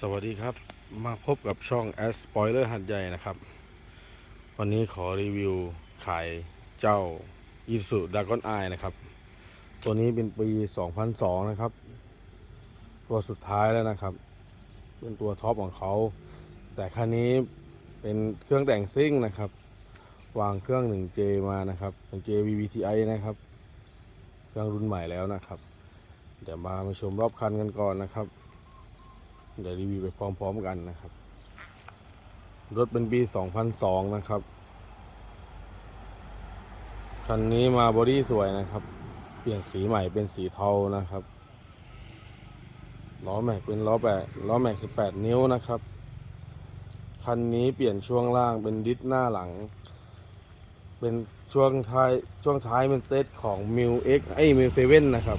สวัสดีครับ มาพบกับช่อง a s Spoiler หัดใหญ่นะครับ วันนี้ขอรีวิวขายเจ้า i s u d a g o n Eye นะครับ ตัวนี้เป็นปี 2002 นะครับ ตัวสุดท้ายแล้วนะครับ เป็นตัวท็อปของเขา แต่คันนี้เป็นเครื่องแต่งซิ่งนะครับ วางเครื่อง 1J มานะครับเป็น J VVTi นะครับ เครื่องรุ่นใหม่แล้วนะครับ เดี๋ยวมามาชมรอบคันกันก่อนนะครับ เดี๋ยวรีวิวไปพร้อมๆกันนะครับ รถเป็นปี 2002 นะครับ คันนี้มาบอดี้สวยนะครับ เปลี่ยนสีใหม่เป็นสีเทานะครับล้อแม็กเป็นล้อแปดล้อแม็ก 18 นิ้วนะครับ คันนี้เปลี่ยนช่วงล่างเป็นดิสหน้าหลัง เป็นช่วงท้ายช่วงท้ายเป็นเซตของ m ิ X ไอ้มิวเซเว่นนะครับ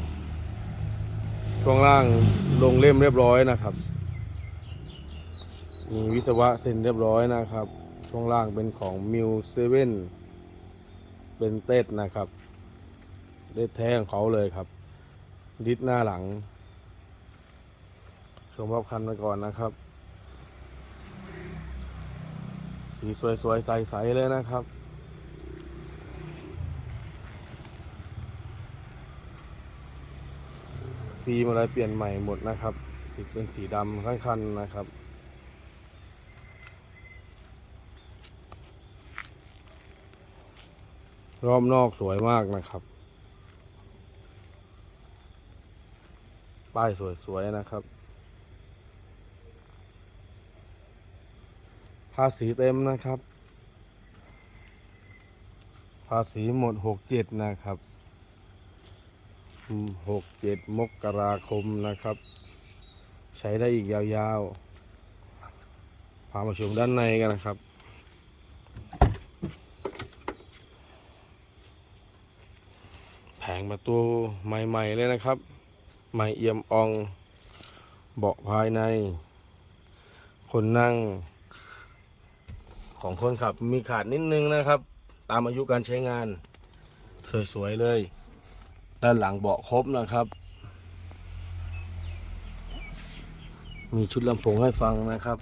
ช่วงล่างลงเล่มเรียบร้อยนะครับ มีวิศวะเซ็นเรียบร้อยนะครับ ช่วงล่างเป็นของมิวเซเว่นเป็นเต็ดนะครับเต็ดแท้ของเขาเลยครับ ดิสหน้าหลัง ชมรอบคันไปก่อนนะครับ สีสวยๆ ใสๆ เลยนะครับฟิล์มอะไรเปลี่ยนใหม่หมดนะครับติดเป็นสีดำทั้งคันนะครับ รอบนอกสวยมากนะครับ ป้ายสวยๆนะครับภาษีเต็มนะครับ ภาษีหมดหกเจ็ดนะครับหกเจ็ดมกราคมนะครับ ใช้ได้อีกยาวๆ พามาชมด้านในกันนะครับ แผ งประตูใหม่ๆเลยนะครับ ใหม่เอี่ยมอองเบาะภายใน คนนั่ง ของคนขับมีขาดนิดนึงนะครับ ตามอายุการใช้งาน สวยๆเลย ด้านหลังเบาะครบนะครับ มีชุดลำโพงให้ฟังนะครับ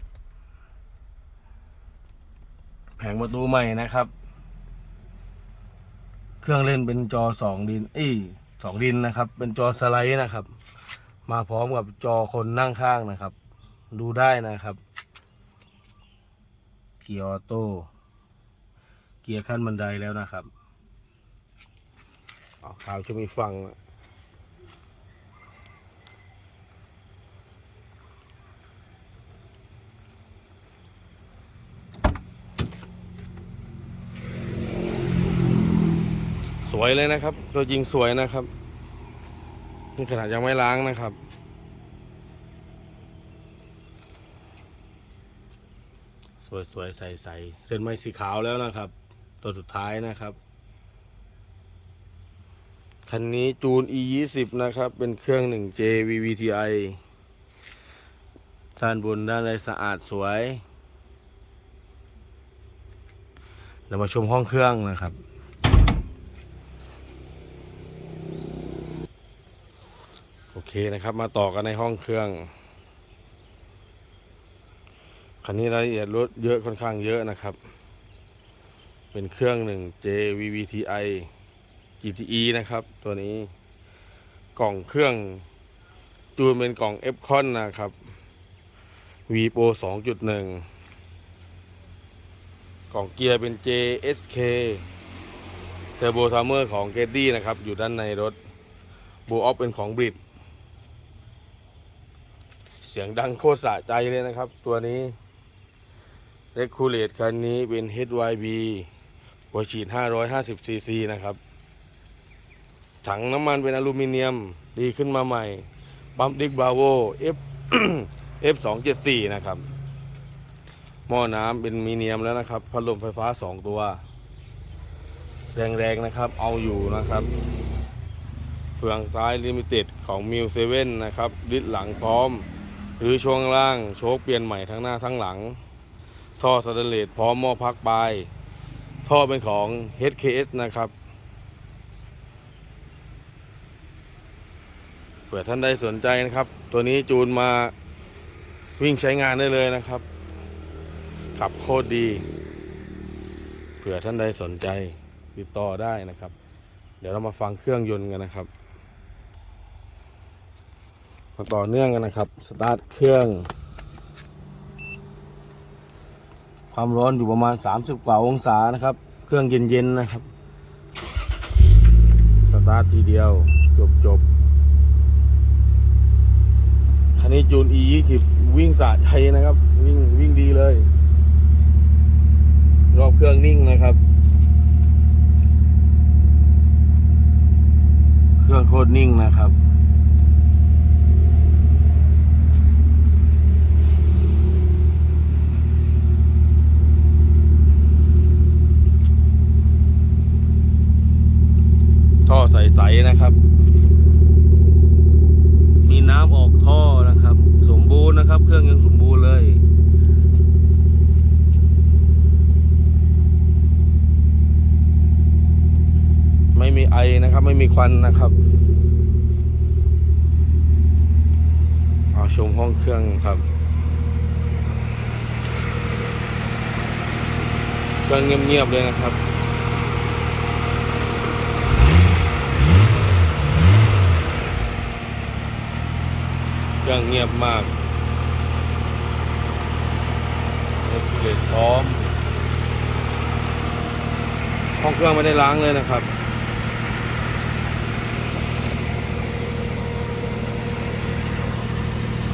แผงประตูใหม่นะครับ เครื่องเล่นเป็นจอสองดินเอ้ยสองดินนะครับ เป็นจอสไลด์นะครับ มาพร้อมกับจอคนนั่งข้างนะครับ ดูได้นะครับ เกียร์ออโต้เกียร์ขั้นบันไดแล้วนะครับเอาข่าวจะมีฟังนะ สวยเลยนะครับ ตัวจริงสวยนะครับ นี่ขนาดยังไม่ล้างนะครับ สวยๆ ใสๆเรือนไม้สีขาวแล้วนะครับ ตัวสุดท้ายนะครับคันนี้จูน e 2 0นะครับ เป็นเครื่อง 1J VVTi ด้านบนด้านในสะอาดสวย เรามาชมห้องเครื่องนะครับ โอ เคนะครับ มาต่อกันในห้องเครื่อง คันนี้รายละเอียดรถเยอะค่อนข้างเยอะนะครับ เป็นเครื่องหนึ่ง JVVTi GTE นะครับ ตัวนี้กล่องเครื่องจูนเป็นกล่อง f c o n นะครับ V Pro 2.1 กล่องเกียร์เป็น JSK Turbo t i m e r ของ g e t t y นะครับ อยู่ด้านในรถ บูออฟเป็นของบริด เสียงดังโคตรสะใจเลยนะครับ ตัวนี้เ e คูเลตคันนี้เป็น HYB หัวฉีด 550 cc นะครับ ถังน้ำมันเป็นอลูมิเนียมดีขึ้นมาใหม่ ปั๊มดิกบาโว F F 2 7 4 นะครับ หม้อน้ำเป็นมีเนียมแล้วนะครับ พัดลมไฟฟ้า 2 ตัว แรงๆนะครับ เอาอยู่นะครับเฟืองซ้ายลิมิเต็ดของมิวเซเว่นนะครับดิสหลังพร้อม หรือช่วงล่างโชคเปลี่ยนใหม่ทั้งหน้าทั้งหลัง ท่อสแตนเลสพร้อมหม้อพักปลายท่อเป็นของ HKS นะครับเผื่อท่านใดสนใจนะครับ ตัวนี้จูนมาวิ่งใช้งานได้เลยนะครับขับโคตรดี เผื่อท่านใดสนใจติดต่อได้นะครับ เดี๋ยวเรามาฟังเครื่องยนต์กันนะครับ ต่อเนื่องกันนะครับ สตาร์ทเครื่อง ความร้อนอยู่ประมาณ 30 กว่าองศานะครับ เครื่องเย็นๆนะครับ สตาร์ททีเดียวจบจบคันนี้จูน e 2 0วิ่งสะใจนะครับ วิ่งวิ่งดีเลย รอบเครื่องนิ่งนะครับ เครื่องโคตรนิ่งนะครับ ท่อใสๆ นะครับ มีน้ำออกท่อนะครับ สมบูรณ์นะครับ เครื่องยังสมบูรณ์เลยไม่มีไอนะครับ ไม่มีควันนะครับเอาชมห้องเครื่องครับ เครื่องเงียบๆเลยนะครับ เงเงียบมากรถเลดพร้อมห้องเครื่องไม่ได้ล้างเลยนะครับ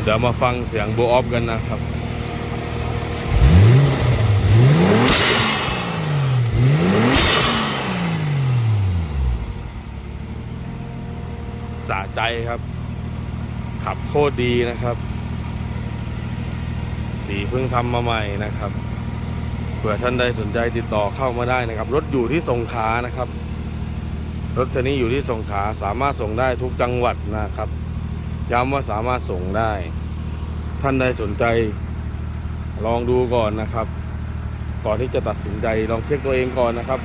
เดี๋ยวมาฟังเสียงโบออฟกันนะครับสะใจครับ ขับโคตรดีนะครับ สีเพิ่งทำมาใหม่นะครับเผื่อท่านใดสนใจติดต่อเข้ามาได้นะครับ รถอยู่ที่สงขลานะครับ รถคันนี้อยู่ที่สงขลาสามารถส่งได้ทุกจังหวัดนะครับ ย้ำว่าสามารถส่งได้ ท่านใดสนใจ ลองดูก่อนนะครับ ก่อนที่จะตัดสินใจลองเช็คตัวเองก่อนนะครับ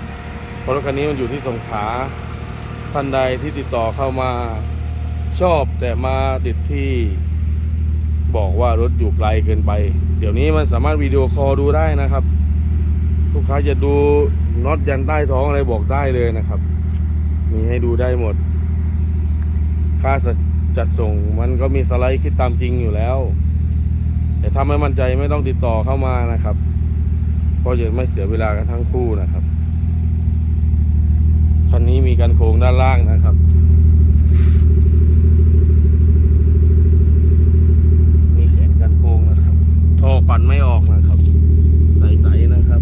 เพราะรถคันนี้มันอยู่ที่สงขลาท่านใดที่ติดต่อเข้ามา ชอบแต่มาติดที่บอกว่ารถอยู่ไกลเกินไป เดี๋ยวนี้มันสามารถวิดีโอคอลดูได้นะครับ ลูกค้าจะดูน็อตยันใต้ท้องอะไรบอกได้เลยนะครับ มีให้ดูได้หมด ค่าจัดส่งมันก็มีสไลด์คิดตามจริงอยู่แล้ว แต่ถ้าไม่มั่นใจไม่ต้องติดต่อเข้ามานะครับเพราะจะไม่เสียเวลากันทั้งคู่นะครับคันนี้มีกันโครงด้านล่างนะครับ มีแขนกันโค้งนะครับ ท่อปันไม่ออกนะครับ ใสๆนะครับ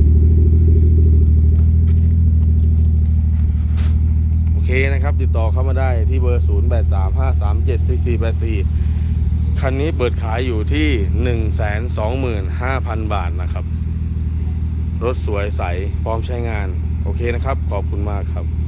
โอเคนะครับ ติดต่อเข้ามาได้ที่เบอร์ 0 8 3 5 3 7 4 4 8 4 คันนี้เปิดขายอยู่ที่ 125,000 บาทนะครับ รถสวยใสพร้อมใช้งาน โอเคนะครับ ขอบคุณมากครับ